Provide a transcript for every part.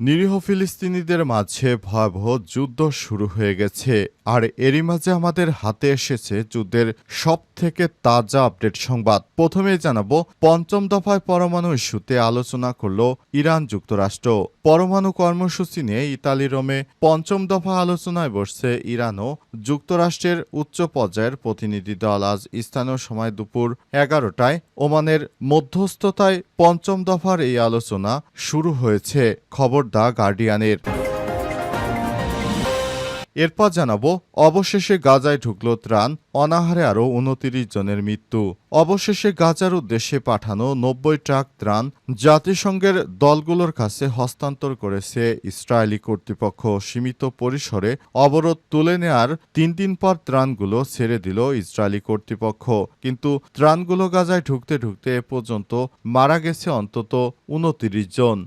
নিরীহ ফিলিস্তিনিদের মাঝে ভয়াবহ যুদ্ধ শুরু হয়ে গেছে, আর এরই মাঝে আমাদের হাতে এসেছে যুদ্ধের সব থেকে তাজা আপডেট সংবাদ। প্রথমে জানাব, পঞ্চম দফায় পরমাণু ইস্যুতে আলোচনা করল ইরান যুক্তরাষ্ট্র। পরমাণু কর্মসূচি নিয়ে ইতালি রোমে পঞ্চম দফা আলোচনায় বসছে ইরান ও যুক্তরাষ্ট্রের উচ্চ পর্যায়ের প্রতিনিধি দল। আজ স্থানীয় সময় দুপুর এগারোটায় ওমানের মধ্যস্থতায় পঞ্চম দফার এই আলোচনা শুরু হয়েছে। খবর দা গার্ডিয়ানের। এরপর জানাব, অবশেষে গাজায় ঢুকল ত্রাণ, অনাহারে আরও উনতিরিশ জনের মৃত্যু। অবশেষে গাজার উদ্দেশ্যে পাঠানো নব্বই ট্রাক ত্রাণ জাতিসংঘের দলগুলোর কাছে হস্তান্তর করেছে ইসরায়েলি কর্তৃপক্ষ। সীমিত পরিসরে অবরোধ তুলে নেয়ার তিন দিন পর ত্রাণগুলো ছেড়ে দিল ইসরায়েলি কর্তৃপক্ষ। কিন্তু ত্রাণগুলো গাজায় ঢুকতে ঢুকতে এ পর্যন্ত মারা গেছে অন্তত উনতিরিশ জন।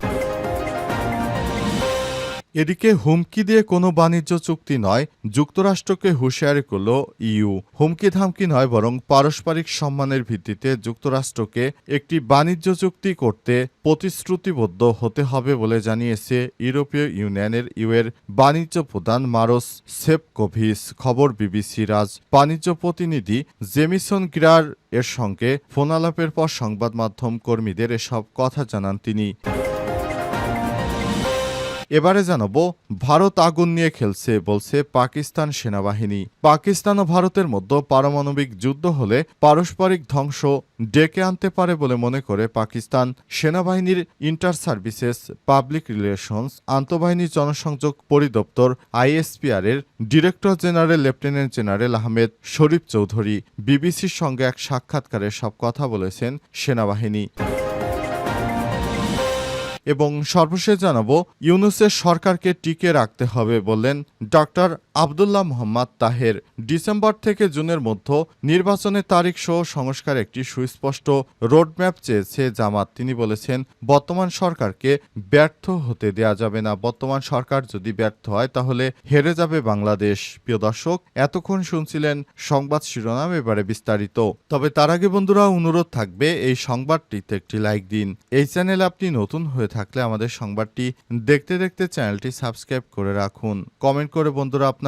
এদিকে হুমকি দিয়ে কোনো বাণিজ্য চুক্তি নয়, যুক্তরাষ্ট্রকে হুঁশিয়ারি করল ইউ। হুমকি ধামকি নয়, বরং পারস্পরিক সম্মানের ভিত্তিতে যুক্তরাষ্ট্রকে একটি বাণিজ্য চুক্তি করতে প্রতিশ্রুতিবদ্ধ হতে হবে বলে জানিয়েছে ইউরোপীয় ইউনিয়নের ইউএর বাণিজ্য প্রধান মারোস সেপকোভিস। খবর বিবিসি রাজ। বাণিজ্য প্রতিনিধি জেমিসন গ্রার এর সঙ্গে ফোনালাপের পর সংবাদ মাধ্যম কর্মীদের এসব কথা জানান তিনি। এবারে জানাব ভারত আগুন নিয়ে খেলছে বলছে পাকিস্তান সেনাবাহিনী। পাকিস্তান ও ভারতের মধ্যে পারমাণবিক যুদ্ধ হলে পারস্পরিক ধ্বংস ডেকে আনতে পারে বলে মনে করে পাকিস্তান। সেনাবাহিনীর ইন্টার সার্ভিসেস, পাবলিক রিলেশনস, আন্তঃবাহিনী জনসংযোগ পরিদপ্তর আইএসপিআর এর director general lieutenant general Ahmed Sharif Chowdhury, বিবিসির সঙ্গে এক সাক্ষাৎকারে সব কথা বলেছেন সেনাবাহিনী। এবং সর্বশেষ জানাব ইউনুসের সরকারকে টিকে রাখতে হবে বললেন ডক্টর আবদুল্লাহ মোহাম্মদ তাহের ডিসেম্বর থেকে জুনের মধ্যে নির্বাচনের তারিখ সহ সংস্কার একটি সুস্পষ্ট রোডম্যাপ চেয়েছে জামাত। তিনি বলেছেন, বর্তমান সরকারকে ব্যর্থ হতে দেয়া যাবে না। বর্তমান সরকার যদি ব্যর্থ হয়, তাহলে হেরে যাবে বাংলাদেশ। প্রিয় দর্শক, এতক্ষণ শুনছিলেন সংবাদ শিরোনাম, এবারে বিস্তারিত। তবে তার আগে বন্ধুরা, অনুরোধ থাকবে, এই সংবাদটিতে একটি লাইক দিন। এই চ্যানেলে আপনি নতুন হয়ে থাকলে আমাদের সংবাদটি দেখতে দেখতে চ্যানেলটি সাবস্ক্রাইব করে রাখুন। কমেন্ট করে বন্ধুরা, আপনার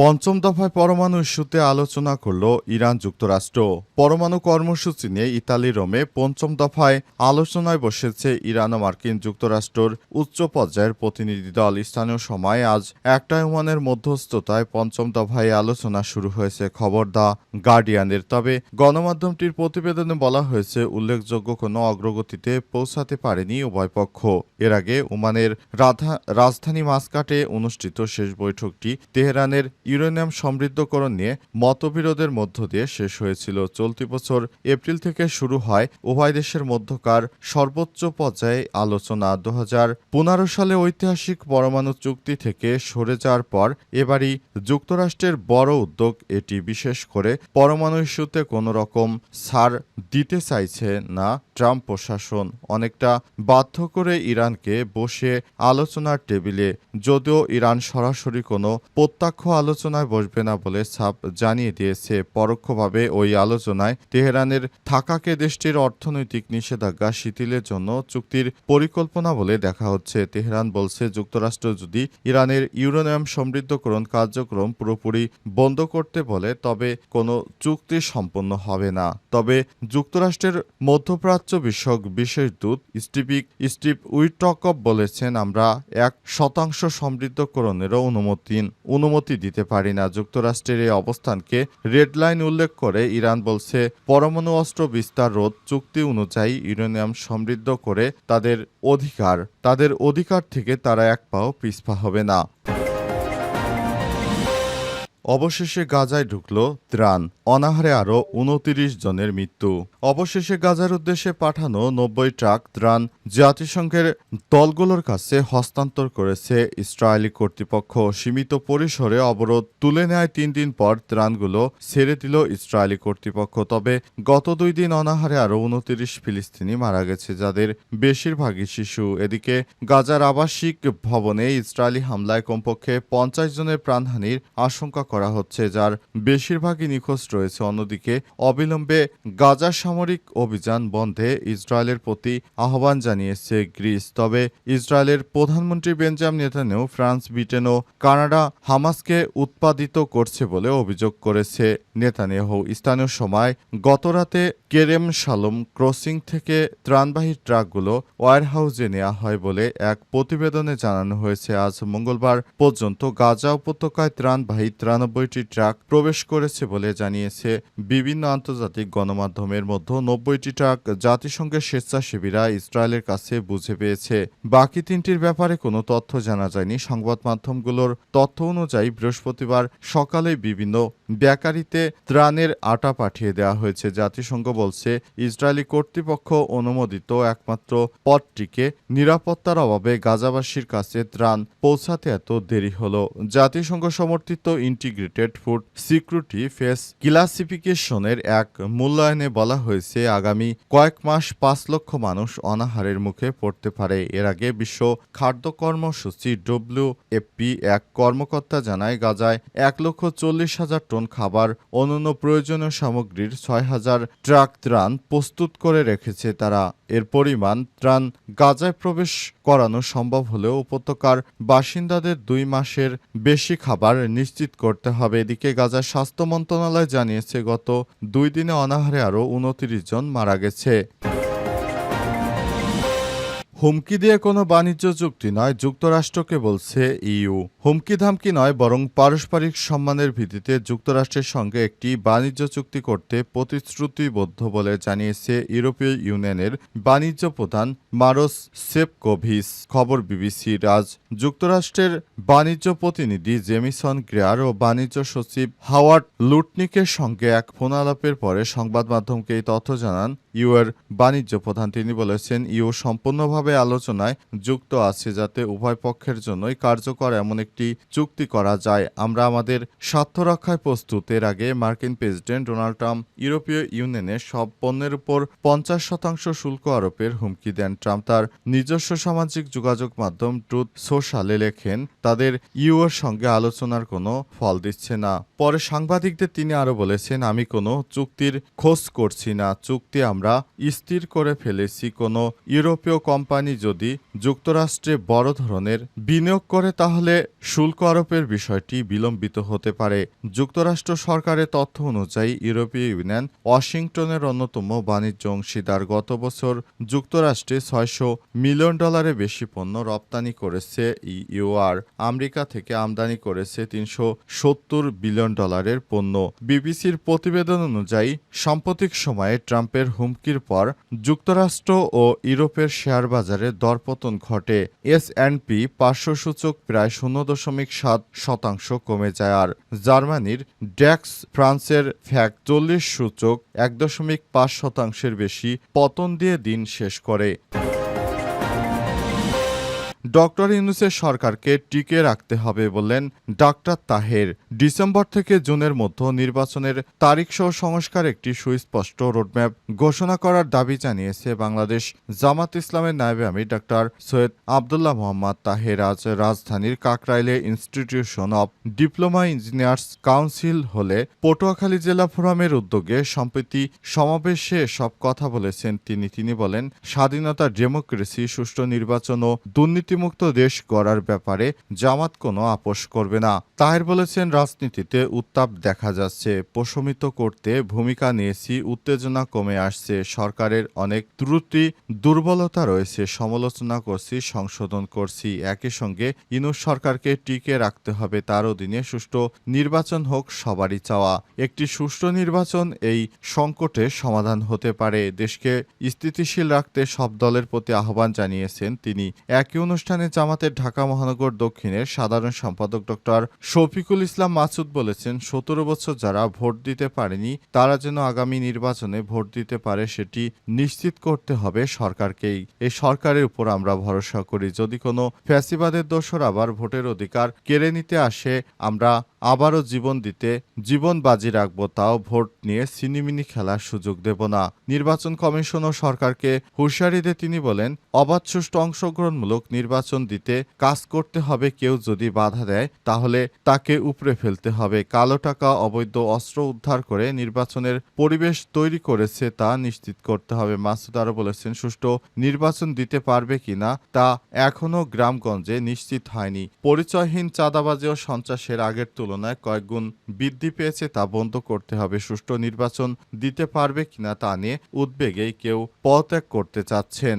পঞ্চম দফায় পরমাণু ইস্যুতে আলোচনা করল ইরান যুক্তরাষ্ট্র। পরমাণু কর্মসূচি নিয়ে ইতালি রোমে পঞ্চম দফায় আলোচনায় বসেছে ইরান ও মার্কিন যুক্তরাষ্ট্রের উচ্চ পর্যায়ের প্রতিনিধি দল। স্থানীয় সময় আজ একটা ওমানের মধ্যস্থতায় পঞ্চম দফায় আলোচনা শুরু হয়েছে খবর দা গার্ডিয়ানের। তবে গণমাধ্যমটির প্রতিবেদনে বলা হয়েছে, উল্লেখযোগ্য কোনো অগ্রগতিতে পৌঁছাতে পারেনি উভয় পক্ষ। এর আগে ওমানের রাজধানী মাসকাটে অনুষ্ঠিত শেষ বৈঠকটি তেহরানের ইউরেনিয়াম সমৃদ্ধকরণ নিয়ে মতবিরোধের মধ্য দিয়ে শেষ হয়েছিল। চলতি বছর এপ্রিল থেকে শুরু হয় উভয় দেশের মধ্যকার সর্বোচ্চ পর্যায়ে আলোচনা। দু সালে ঐতিহাসিক পরমাণু চুক্তি থেকে সরে যাওয়ার পর এবারই যুক্তরাষ্ট্রের বড় উদ্যোগ এটি। বিশেষ করে পরমাণু ইস্যুতে কোনো রকম ছাড় দিতে চাইছে না ট্রাম্প প্রশাসন অনেকটা বাধ্য করে ইরানকে বসে আলোচনার টেবিলে। যদিও ইরান সরাসরি কোনো প্রত্যক্ষ আলোচনায় বসবে না বলে ছাপ জানিয়ে দিয়েছে। পরোক্ষভাবে ওই আলোচনায় তেহরানের থাকাকে দেশটির অর্থনৈতিক নিষেধাজ্ঞা শিথিলের জন্য চুক্তির পরিকল্পনা বলে দেখা হচ্ছে। তেহরান বলছে, যুক্তরাষ্ট্র যদি ইরানের ইউরেনিয়াম সমৃদ্ধকরণ কার্যক্রম পুরোপুরি বন্ধ করতে বলে, তবে কোনো চুক্তি সম্পন্ন হবে না। তবে যুক্তরাষ্ট্রের মধ্যপ্রাচ্য বিষয়ক বিশেষ দূত স্টিপিক স্টিভ উইটকপ বলেছেন, আমরা এক শতাংশ সমৃদ্ধকরণেরও অনুমতি অনুমতি দিতে পারি না। যুক্তরাষ্ট্রের এই অবস্থানকে রেড লাইন উল্লেখ করে ইরান বলছে, পরমাণু অস্ত্র বিস্তার রোধ চুক্তি অনুযায়ী ইউরেনিয়াম সমৃদ্ধ করে তাদের অধিকার তাদের অধিকার থেকে তারা এক পাও পিছপা হবে না। অবশেষে গাজায় ঢুকল ত্রাণ, অনাহারে আরও উনতিরিশ জনের মৃত্যু। অবশেষে গাজার উদ্দেশ্যে পাঠানো নব্বই ট্রাক ত্রাণ জাতিসংঘের দলগুলোর কাছে হস্তান্তর করেছে ইসরায়েলি কর্তৃপক্ষ। সীমিত পরিসরে অবরোধ তুলে নেয় তিন দিন পর ত্রাণগুলো ছেড়ে দিল ইসরায়েলি কর্তৃপক্ষ। তবে গত দুই দিন অনাহারে আরও উনতিরিশ ফিলিস্তিনি মারা গেছে, যাদের বেশিরভাগই শিশু। এদিকে গাজার আবাসিক ভবনে ইসরায়েলি হামলায় কমপক্ষে পঞ্চাশ জনের প্রাণহানির আশঙ্কা করা হচ্ছে, যার বেশিরভাগই নিখোঁজ রয়েছে। অন্যদিকে, অবিলম্বে গাজা সামরিক অভিযান বন্ধে ইসরায়েলের প্রতি আহ্বান জানিয়েছে গ্রিস। তবে ইসরায়েলের প্রধানমন্ত্রী বেঞ্জাম নেতানেও ফ্রান্স, ব্রিটেন ও কানাডা হামাসকে উৎপাদিত করছে বলে অভিযোগ করেছে নেতানিয়াহু। স্থানীয় সময় গতরাতে কেরেম শালম ক্রসিং থেকে ত্রাণবাহী ট্রাকগুলো ওয়ারহাউসে নেওয়া হয় বলে এক প্রতিবেদনে জানানো হয়েছে, আজ মঙ্গলবার পর্যন্ত গাজা উপত্যকায় ত্রাণবাহী তিরানব্বইটি ট্রাক প্রবেশ করেছে বলে জানিয়েছে বিভিন্ন আন্তর্জাতিক গণমাধ্যমের মধ্যে নব্বইটি ট্রাক জাতিসংঘের স্বেচ্ছাসেবীরা ইসরায়েলের কাছে বুঝে পেয়েছে। বাকি তিনটির ব্যাপারে কোনো তথ্য জানা যায়নি। সংবাদ মাধ্যমগুলোর তথ্য অনুযায়ী বৃহস্পতিবার সকালে বিভিন্ন বেকারিতে ত্রাণের আটা পাঠিয়ে দেওয়া হয়েছে। জাতিসংঘ বলছে, ইসরায়েলি কর্তৃপক্ষ অনুমোদিত একমাত্র পথটিকে নিরাপত্তার অভাবে গাজাবাসীর কাছে ত্রাণ পৌঁছাতে এত দেরি হলো। জাতিসংঘ সমর্থিত ইন্টিগ্রেটেড ফুড সিকিউরিটি ফেস ক্লাসিফিকেশনের এক মূল্যায়নে বলা হয়েছে, আগামী কয়েক মাস পাঁচ লক্ষ মানুষ অনাহারের মুখে পড়তে পারে। এর আগে বিশ্ব খাদ্য কর্মসূচি ডব্লিউ এফপি এক কর্মকর্তা জানায়, গাজায় এক লক্ষ চল্লিশ হাজার টন খাবার, অন্যান্য প্রয়োজনীয় সামগ্রীর ছয় হাজার ট্রাক ত্রাণ প্রস্তুত করে রেখেছে তারা। এর পরিমাণ ত্রাণ গাজায় প্রবেশ করানো সম্ভব হলেও উপত্যকার বাসিন্দাদের দুই মাসের বেশি খাবার নিশ্চিত করতে হবে। এদিকে গাজার স্বাস্থ্য মন্ত্রণালয় জানিয়েছে, গত দুই দিনে অনাহারে আরও উনত্রিশ জন মারা গেছে। হুমকি দিয়ে কোনো বাণিজ্য চুক্তি নয়, যুক্তরাষ্ট্রকে বলছে ইউ। হুমকি ধামকি নয়, বরং পারস্পরিক সম্মানের ভিত্তিতে যুক্তরাষ্ট্রের সঙ্গে একটি বাণিজ্য চুক্তি করতে প্রতিশ্রুতিবদ্ধ বলে জানিয়েছে ইউরোপীয় ইউনিয়নের বাণিজ্য প্রধান মারোস সেপকোভিস। খবর বিবিসি রাজ। যুক্তরাষ্ট্রের বাণিজ্য প্রতিনিধি জেমিসন গ্রেয়ার ও বাণিজ্য সচিব হাওয়ার্ড লুটনিকের সঙ্গে এক ফোন আলাপের পরে সংবাদ মাধ্যমকে এই তথ্য জানান ইউ এর বাণিজ্য প্রধান তিনি বলেছেন, ইউ সম্পূর্ণভাবে আলোচনায় যুক্ত আছে যাতে উভয় পক্ষের জন্যই কার্যকর এমন একটি চুক্তি করা যায়। আমরা আমাদের স্বার্থ রক্ষায় প্রস্তুত। এর আগে মার্কিন প্রেসিডেন্ট ডোনাল্ড ট্রাম্প ইউরোপীয় ইউনিয়নের সব পণ্যের উপর পঞ্চাশ শতাংশ শুল্ক আরোপের হুমকি দেন। ট্রাম্প তার নিজস্ব সামাজিক যোগাযোগ মাধ্যম ট্রুথ সোশ্যালে লেখেন, তাদের ইউ এর সঙ্গে আলোচনার কোনো ফল দিচ্ছে না। পরে সাংবাদিকদের তিনি আরও বলেছেন, আমি কোনো চুক্তির খোঁজ করছি না। চুক্তি আমরা স্থির করে ফেলেছি কোনো ইউরোপীয় কোম্পানি যদি যুক্তরাষ্ট্রে বড় ধরনের বিনিয়োগ করে, তাহলে শুল্ক আরোপের বিষয়টি বিলম্বিত হতে পারে। যুক্তরাষ্ট্র সরকারের তথ্য অনুযায়ী, ইউরোপীয় ইউনিয়ন ওয়াশিংটনের অন্যতম বাণিজ্য অংশীদার গত বছর যুক্তরাষ্ট্রে ছয়শো মিলিয়ন ডলারের বেশি পণ্য রপ্তানি করেছে ইউআর। আমেরিকা থেকে আমদানি করেছে তিনশো সত্তর বিলিয়ন ডলারের পণ্য। বিবিসির প্রতিবেদন অনুযায়ী, সাম্প্রতিক সময়ে ট্রাম্পের হুমকির পর যুক্তরাষ্ট্র ও ইউরোপের শেয়ার বাজারে দরপতন ঘটে। এস অ্যান্ড পি পাঁচশো সূচক প্রায় শূন্য দশমিক সাত শতাংশ কমে যায় আর জার্মানির ড্যাক্স ফ্রান্সের ফ্যাক চল্লিশ সূচক এক দশমিক পাঁচ শতাংশের বেশি পতন দিয়ে দিন শেষ করে। ডক্টর ইউনুসের সরকারকে টিকে রাখতে হবে বললেন ডাক্তার তাহের। ডিসেম্বর থেকে জুনের মধ্যে নির্বাচনের তারিখসহ সংস্কার একটি সুস্পষ্ট রোডম্যাপ ঘোষণা করার দাবি জানিয়েছে বাংলাদেশ জামাত ইসলামের নায়েবে আমির ডাক্তার সৈয়দ আবদুল্লাহ মোহাম্মদ তাহের। আজ রাজধানীর কাকরাইলে institution of diploma engineers council হলে পটুয়াখালী জেলা ফোরামের উদ্যোগে সম্প্রতি সমাবেশে সব কথা বলেছেন তিনি। তিনি বলেন, স্বাধীনতা, ডেমোক্রেসি, সুষ্ঠু নির্বাচন ও দুর্নীতিমুক্ত দেশ গড়ার ব্যাপারে জামাত কোনো আপোষ করবে না। তাহের বলেছেন, রাজনীতিতে উত্তাপ দেখা যাচ্ছে। প্রশমিত করতে ভূমিকা নিয়েছি, উত্তেজনা কমে আসছে। সরকারের অনেক ত্রুটি, দুর্বলতা রয়েছে। সমালোচনা করছি, সংশোধন করছি। একই সঙ্গে ইনুস সরকারকে টিকে রাখতে হবে। তার অধীনে সুষ্ঠু নির্বাচন হোক সবারই চাওয়া। একটি সুষ্ঠু নির্বাচন এই সংকটের সমাধান হতে পারে। দেশকে স্থিতিশীল রাখতে সব দলের প্রতি আহ্বান জানিয়েছেন তিনি। একই অনুষ্ঠানে অনুষ্ঠানে জামাতের ঢাকা মহানগর দক্ষিণের সাধারণ সম্পাদক ডক্টর শফিকুল ইসলাম মাসুদ বলেছেন, সতেরো বছর যারা ভোট দিতে পারেনি, তারা যেন আগামী নির্বাচনে ভোট দিতে পারে সেটি নিশ্চিত করতে হবে সরকারকেই। এই সরকারের উপর আমরা ভরসা করি। যদি কোনো ফ্যাসিবাদের দোষর আবার ভোটের অধিকার কেড়ে নিতে আসে, আমরা আবারও জীবন দিতে জীবন বাজি রাখব, তাও ভোট নিয়ে সিনিমিনি খেলার সুযোগ দেব না। নির্বাচন কমিশন ও সরকারকে হুঁশিয়ারি দিয়ে তিনি বলেন, অবাধ সুষ্ঠু অংশগ্রহণমূলক নির্বাচন দিতে কাজ করতে হবে, কেউ যদি বাধা দেয় তাহলে তাকে উপড়ে ফেলতে হবে। কালো টাকা, অবৈধ অস্ত্র উদ্ধার করে নির্বাচনের পরিবেশ তৈরি করেছে, তা নিশ্চিত করতে হবে। মাসুদ আরও বলেছেন, সুষ্ঠু নির্বাচন দিতে পারবে কিনা তা এখনও গ্রামগঞ্জে নিশ্চিত হয়নি। পরিচয়হীন চাঁদাবাজি ও সন্ত্রাসের আগের তুলনায় কয়েকগুণ বৃদ্ধি পেয়েছে তা বন্ধ করতে হবে। সুষ্ঠু নির্বাচন দিতে পারবে কিনা তা নিয়ে উদ্বেগেই কেউ পদত্যাগ করতে চাচ্ছেন।